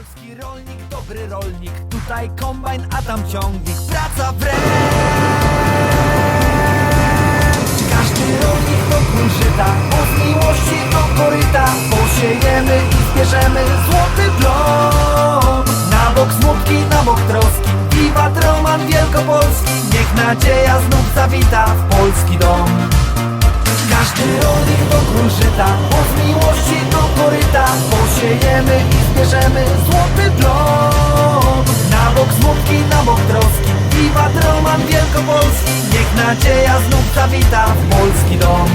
Polski rolnik, dobry rolnik. Tutaj kombajn, a tam ciągnik. Praca wręcz Każdy rolnik wokół żyta Od miłości do koryta Posiejemy i zbierzemy złoty plon Na bok smutki, na bok troski. Wiwat Roman Wielkopolski. Niech nadzieja znów zawita w polski dom. Każdy rolnik wokół żyta Od miłości do koryta Posiejemy i zbierzemy złoty plon Na bok smutki, na bok troski. Wiwat Roman Wielkopolski. Niech nadzieja znów zawita w polski dom